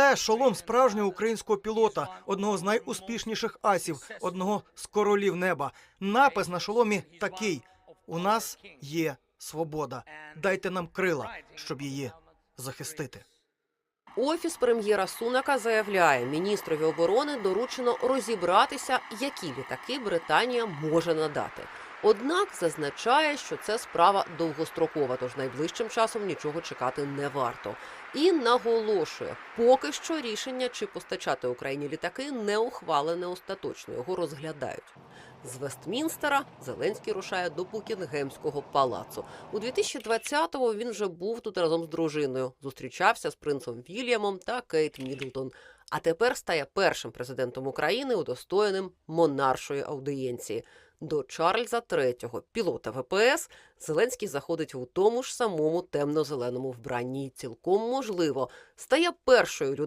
Це шолом справжнього українського пілота, одного з найуспішніших асів, одного з королів неба. Напис на шоломі такий: у нас є свобода. Дайте нам крила, щоб її захистити. Офіс прем'єра Сунака заявляє, міністрові оборони доручено розібратися, які літаки Британія може надати. Однак зазначає, що це справа довгострокова, тож найближчим часом нічого чекати не варто. І наголошує, поки що рішення чи постачати Україні літаки не ухвалене остаточно. Його розглядають. З Вестмінстера Зеленський рушає до Букінгемського палацу. У 2020-му він вже був тут разом з дружиною. Зустрічався з принцем Вільямом та Кейт Мідлтон. А тепер стає першим президентом України, удостоєним монаршої аудиєнції. До Чарльза III, пілота ВПС, Зеленський заходить у тому ж самому темно-зеленому вбранні. Цілком можливо стає першою людиною.